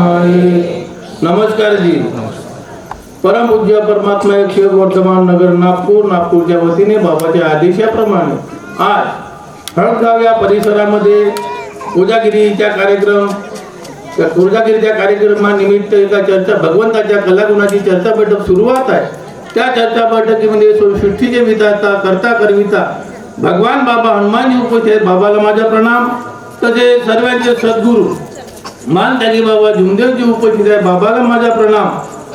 नमस्कार जी. परम पूज्य परमात्मा एक शिव वर्तमान नगर नागपूर नागपूरच्या वतीने बाबाच्या आदेशाप्रमाणे आज हळदगाव या परिसरामध्ये पूजागिरीच्या कार्यक्रम त्या पूजागिरीच्या कार्यक्रमानिमित्त एका चर्चा भगवंताच्या कलागुणाची चर्चा बैठक सुरुवात आहे. त्या चर्चा बैठकीमध्ये सु- सृष्टीचे विधाता करता करविता भगवान बाबा हनुमानजी उपस्थित बाबाला माझा प्रणाम. तसेच सर्वांचे सद्गुरू मान त्याने बाबा झुमदेवजी उपस्थित आहे. बाबाला माझा प्रणाम.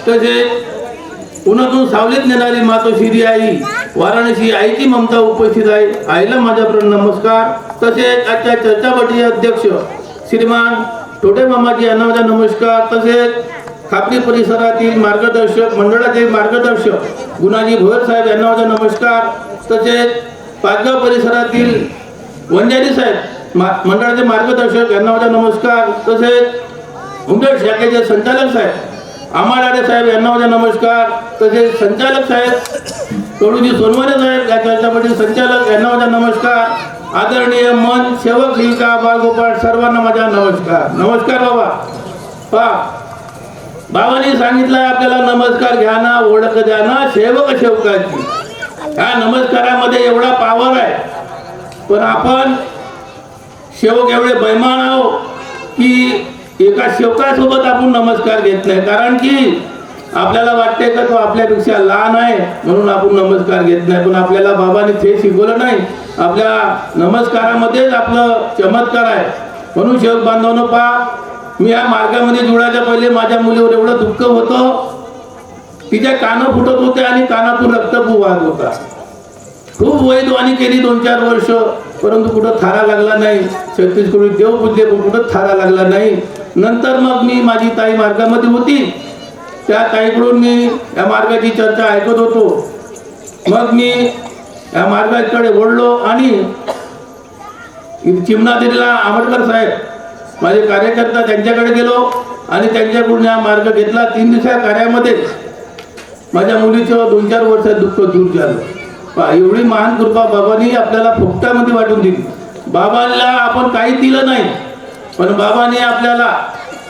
तसेच उन्हातून सावलीत नेणारी मातोश्री आई वाराणसी आईची ममता उपस्थित आहे. आईला माझा प्र नमस्कार. तसेच आजच्या चर्चापटीचे अध्यक्ष श्रीमान टोटे मामाजी यांना माझा नमस्कार. तसेच खापरी परिसरातील मार्गदर्शक मंडळाचे मार्गदर्शक गुणाजी भोयर साहेब यांना माझा नमस्कार. तसेच पाचगाव परिसरातील वंजारी साहेब मंडळाचे मार्गदर्शक यांना माझा नमस्कार. तसेच उमदेड शाखेचे संचालक साहेब आमाडाडे साहेब यांना माझा नमस्कार. तसेच संचालक साहेब कडूजी सोनवणे साहेब या चर्चापटील संचालक यांना माझा नमस्कार. आदरणीय मन सेवक लिहिका बाळगोपाळ सर्वांना माझा नमस्कार. नमस्कार बाबा. पा बाबांनी सांगितलं आपल्याला नमस्कार घ्या ना ओळख द्या ना सेवक सेवकाची. ह्या नमस्कारामध्ये एवढा पावर आहे. पण आपण सेवक एवढे बैमान आहो की एका सेवकासोबत आपण नमस्कार घेत नाही. कारण की आपल्याला वाटते का तो आपल्यापेक्षा लहान आहे म्हणून आपण नमस्कार घेत नाही. पण आपल्याला बाबांनी ते शिकवलं नाही. आपल्या नमस्कारामध्येच आपलं चमत्कार आहे. म्हणून शेवक बांधवनं पहा मी या मार्गामध्ये जुळायच्या पहिले माझ्या मुलीवर एवढं दुःख होतं. तिच्या कानं फुटत होते आणि कानातून रक्तपू वाहत होता. खूप वैदवाणी केली दोन चार वर्ष. परंतु कुठं थारा लागला नाही छत्तीसगड देव बुद्धे पण कुठं थारा लागला नाही. नंतर मग मी माझी ताई मार्गामध्ये होती. त्या ताईकडून मी या मार्गाची चर्चा ऐकत होतो. मग मी या मार्गाकडे ओढलो आणि चिमणादिरीला आंबेडकर साहेब माझे कार्यकर्ता त्यांच्याकडे गेलो आणि त्यांच्याकडून हा मार्ग घेतला. तीन दिवसा कार्यामध्ये माझ्या मुलीचं दोन चार वर्षात दुःख दूर झालं. एवढी महान कृपा बाबांनी आपल्याला फुकटामध्ये वाटून दिली. बाबांना आपण काही दिलं नाही पण बाबांनी आपल्याला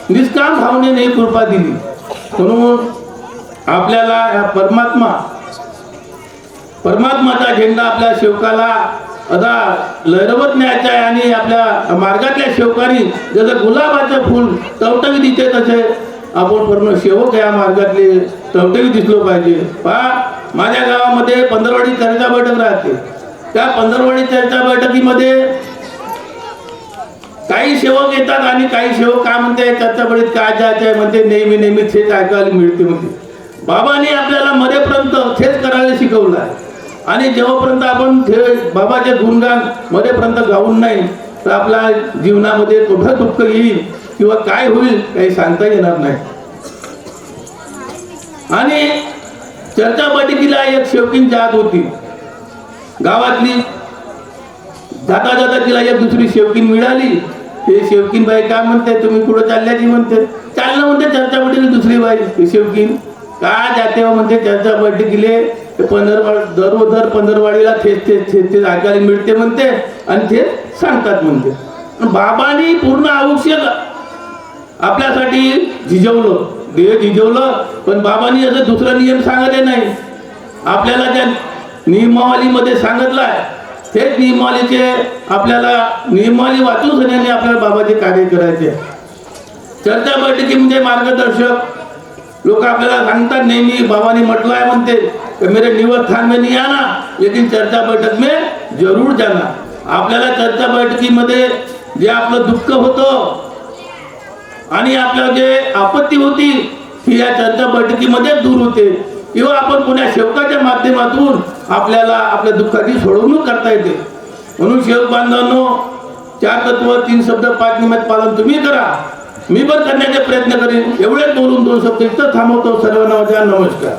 निष्काम भावनेने कृपा दिली. म्हणून आपल्याला ह्या परमात्मा परमात्माचा झेंडा आपल्या शेवकाला आता लहरवत न्यायचा आहे आणि आपल्या मार्गातल्या शेवकारी जसं गुलाबाचं फूल टवटवी दिसते तसे आपण पूर्ण शेवक या मार्गातले टवटवी दिसलो पाहिजे. पहा माझ्या गावामध्ये पंधरा राहते त्या पंधरवडी चर्चा बैठकीमध्ये काही सेवक येतात आणि काही सेवक काय म्हणते चर्चा बैठक काय जायचं आहे? म्हणते नेहमी नेहमी तेच ऐकायला मिळते म्हणते. बाबांनी आपल्याला मध्येपर्यंत तेच करायला शिकवलं आहे. आणि जेव्हापर्यंत आपण बाबाचे गुणगान मध्येपर्यंत गाऊन नाही तर आपल्या जीवनामध्ये कुठं दुःख येईल किंवा काय होईल काही सांगता येणार नाही. आणि चर्चा बैठकीला एक शेवकीन जात होती. गावातली जाता जाता तिला एक दुसरी शेवकीन मिळाली. ते शेवकीन बाई काय म्हणते तुम्ही कुठं चालल्याची म्हणते चाललं म्हणते चर्चा बैठकीला दुसरी बाई. शेवकीन का जाते हो? म्हणते चर्चा बैठकीले ते पंधरवाड दरोदर पंधरवाडीला थेच थेच थेच थेच ऐकायला मिळते म्हणते. आणि ते सांगतात म्हणते. पण बाबांनी पूर्ण आवश्यक आपल्यासाठी झिजवलं. देह झिजवलं पण बाबांनी असं दुसरा नियम सांगत नाही. आपल्याला त्या नियमावलीमध्ये सांगितलं आहे तेच नियमावलीचे आपल्याला नियमावली वाचून सगळ्यांनी आपल्याला बाबाचे कार्य करायचे. चर्चा चर्चा बैठकीमध्ये म्हणजे मार्गदर्शक. लोक आपल्याला सांगतात नेहमी बाबानी म्हटलं आहे म्हणते मेरे निवसस्थान थान में आना लेकिन चर्चा बैठक में जरूर जाना. आपल्याला चर्चा बैठकीमध्ये जे आपलं दुःख होतं आणि आपलं जे आपत्ती होती ती या चर्चा बैठकीमध्ये दूर होते. किंवा आपण पुण्या शेवकाच्या माध्यमातून आपल्याला आपल्या दुःखाची सोडवणूक करता येते. म्हणून सेवक बांधवांनो चार तत्व तीन शब्द पाच निमित्त पालन तुम्ही करा. मी पण करण्याचे प्रयत्न करेन. एवढेच बोलून दोन शब्द इथं थांबवतो. सर्वांना माझा नमस्कार.